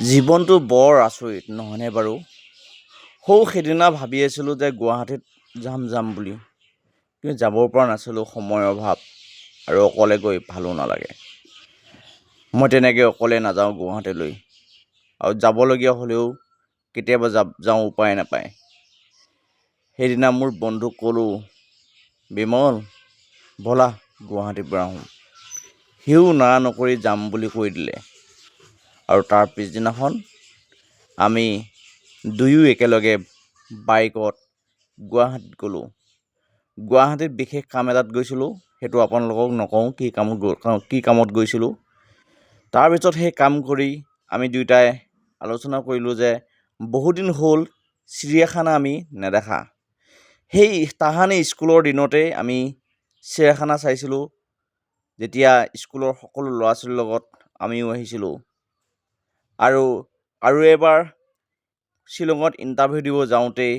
জীৱনটো বৰ আচৰিত নহয়নে বাৰু? সৌ সেইদিনা ভাবি আছিলোঁ যে গুৱাহাটীত যাম যাম বুলি। কিন্তু যাবৰ পৰা নাছিলোঁ সময়ৰ অভাৱ আৰু অকলে গৈ ভালো নালাগে। মই তেনেকৈ অকলে নাযাওঁ গুৱাহাটীলৈ। আৰু যাবলগীয়া হ'লেও কেতিয়াবা যা যাওঁ উপায় নাপায়। সেইদিনা মোৰ বন্ধুক ক'লোঁ বিমল ব'লা গুৱাহাটীৰ পৰা আহোঁ। সিও না নকৰি যাম বুলি কৈ দিলে। আৰু তাৰ পিছদিনাখন আমি দুয়ো একেলগে বাইকত গুৱাহাটীত গ'লোঁ। গুৱাহাটীত বিশেষ কাম এটাত গৈছিলোঁ, সেইটো আপোনালোকক নকওঁ কি কামত কি কামত গৈছিলোঁ। তাৰপিছত সেই কাম কৰি আমি দুয়োটাই আলোচনা কৰিলোঁ যে বহুদিন হ'ল চিৰিয়াখানা আমি নেদেখা। সেই তাহানি স্কুলৰ দিনতেই আমি চিৰিয়াখানা চাইছিলোঁ। যেতিয়া স্কুলৰ সকলো ল'ৰা ছোৱালীৰ লগত আমিও আহিছিলোঁ। আৰু আৰু এবাৰ শ্বিলঙত ইণ্টাৰভিউ দিব যাওঁতেই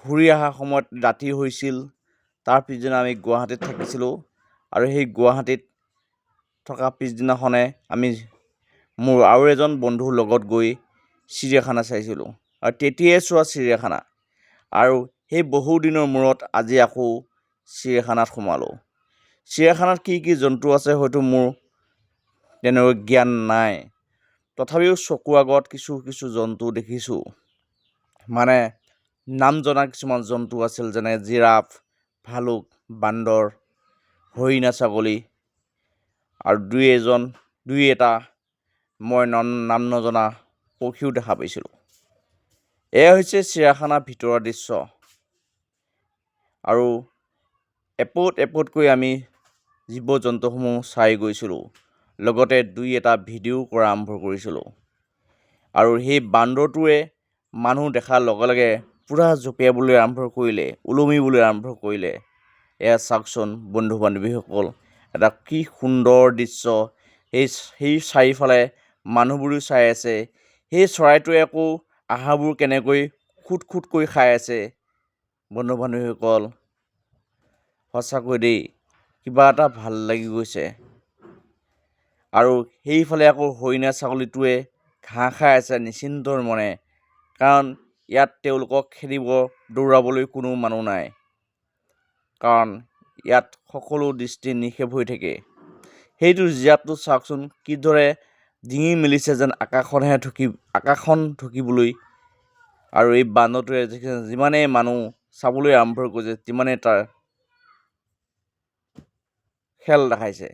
ঘূৰি অহাৰ সময়ত ৰাতি হৈছিল। তাৰ পিছদিনা আমি গুৱাহাটীত থাকিছিলোঁ আৰু সেই গুৱাহাটীত থকা পিছদিনাখনে আমি মোৰ আৰু এজন বন্ধুৰ লগত গৈ চিৰিয়াখানা চাইছিলোঁ আৰু তেতিয়াই চোৱা চিৰিয়াখানা আৰু সেই বহুদিনৰ মূৰত আজি আকৌ চিৰিয়াখানাত সোমালোঁ। চিৰিয়াখানাত কি কি জন্তু আছে হয়তো মোৰ তেনেকৈ জ্ঞান নাই। তথাপিও চকুৰ আগত কিছু কিছু জন্তু দেখিছোঁ। মানে নাম জনা কিছুমান জন্তু আছিল যেনে জিৰাফ ভালুক বান্দৰ হৰিণা ছাগলী আৰু দুই এজন দুই এটা মই নাম নাম নজনা পক্ষীও দেখা পাইছিলোঁ। এয়া হৈছে চিৰিয়াখানাৰ ভিতৰৰ দৃশ্য। আৰু এপদ এপদকৈ আমি জীৱ জন্তুসমূহ চাই গৈছিলোঁ। লগতে দুই এটা ভিডিঅ' কৰা আৰম্ভ কৰিছিলোঁ। আৰু সেই বান্দৰটোৱে মানুহ দেখাৰ লগে লগে পূৰা জঁপিয়াবলৈ আৰম্ভ কৰিলে ওলমিবলৈ আৰম্ভ কৰিলে। এয়া চাওকচোন বন্ধু বান্ধৱীসকল এটা কি সুন্দৰ দৃশ্য। সেই সেই চাৰিওফালে মানুহবোৰো চাই আছে। সেই চৰাইটোৱে আকৌ আহাৰবোৰ কেনেকৈ খুট খুটকৈ খাই আছে। বন্ধু বান্ধৱীসকল সঁচাকৈ দেই কিবা এটা ভাল লাগি গৈছে। আৰু সেইফালে আকৌ হৰিণা ছাগলীটোৱে ঘাঁহ খাই আছে নিশ্চিন্ত মনে কাৰণ ইয়াত তেওঁলোকক খেদিব দৌৰাবলৈ কোনো মানুহ নাই। কাৰণ ইয়াত সকলো দৃষ্টি নিষেধ হৈ থাকে। সেইটো জিৰাফটো চাওকচোন কিদৰে ডিঙি মেলিছে যেন আকাশনহে ঢুকি আকাশখন ঢুকিবলৈ আৰু এই বান্দৰটোৱে যিমানেই মানুহ চাবলৈ আৰম্ভ কৰিছে তিমানেই তাৰ খেল দেখাইছে।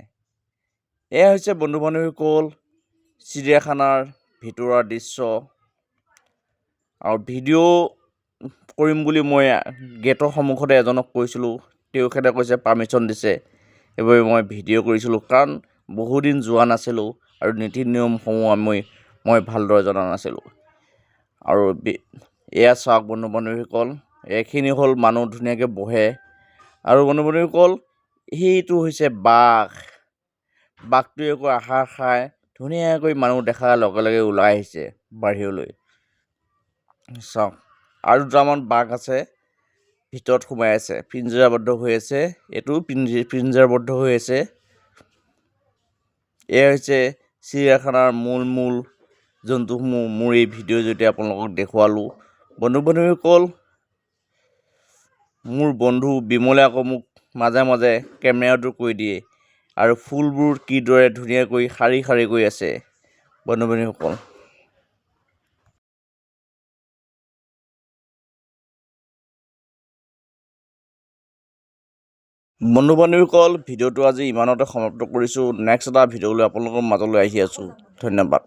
এয়া হৈছে বন্ধু বান্ধৱীসকল চিৰিয়াখানাৰ ভিতৰুৱা দৃশ্য আৰু ভিডিঅ' কৰিম বুলি মই গেটৰ সন্মুখতে এজনক কৈছিলোঁ, তেখেতে কৈছে পাৰ্মিশ্যন দিছে। সেইবাবে মই ভিডিঅ' কৰিছিলোঁ কাৰণ বহুদিন যোৱা নাছিলোঁ আৰু নীতি নিয়মসমূহ আমি, মই ভালদৰে জনা নাছিলোঁ। আৰু এয়া চাওক বন্ধু বান্ধৱীসকল এইখিনি হ'ল মানুহ ধুনীয়াকৈ বহে। আৰু বন্ধু বান্ধৱীসকল সেইটো হৈছে বাঘ। বাঘটোৱে আকৌ আহাৰ খাই ধুনীয়াকৈ মানুহ দেখাৰ লগে লগে ওলাই আহিছে বাহিৰলৈ। চাওক, আৰু দুটামান বাঘ আছে, ভিতৰত সোমাই আছে। পিঞ্জৰাবদ্ধ হৈ আছে এইটোও পিঞ্জ পিঞ্জৰাবদ্ধ হৈ আছে। এয়া হৈছে চিৰিয়াখানাৰ মূল মূল জন্তুসমূহ মোৰ এই ভিডিঅ'ৰ জৰিয়তে আপোনালোকক দেখুৱালোঁ। বন্ধু বান্ধৱীসকল, মোৰ বন্ধু বিমলে আকৌ মোক মাজে মাজে কেমেৰাটো কৈ দিয়ে। আৰু ফুলবোৰ কিদৰে ধুনীয়াকৈ শাৰী শাৰীকৈ আছে বন্ধু বান্ধৱীসকল বন্ধু বান্ধৱীসকল ভিডিঅ'টো আজি ইমানতে সমাপ্ত কৰিছোঁ। নেক্সট এটা ভিডিঅ'লৈ আপোনালোকৰ মাজলৈ আহি আছোঁ। ধন্যবাদ।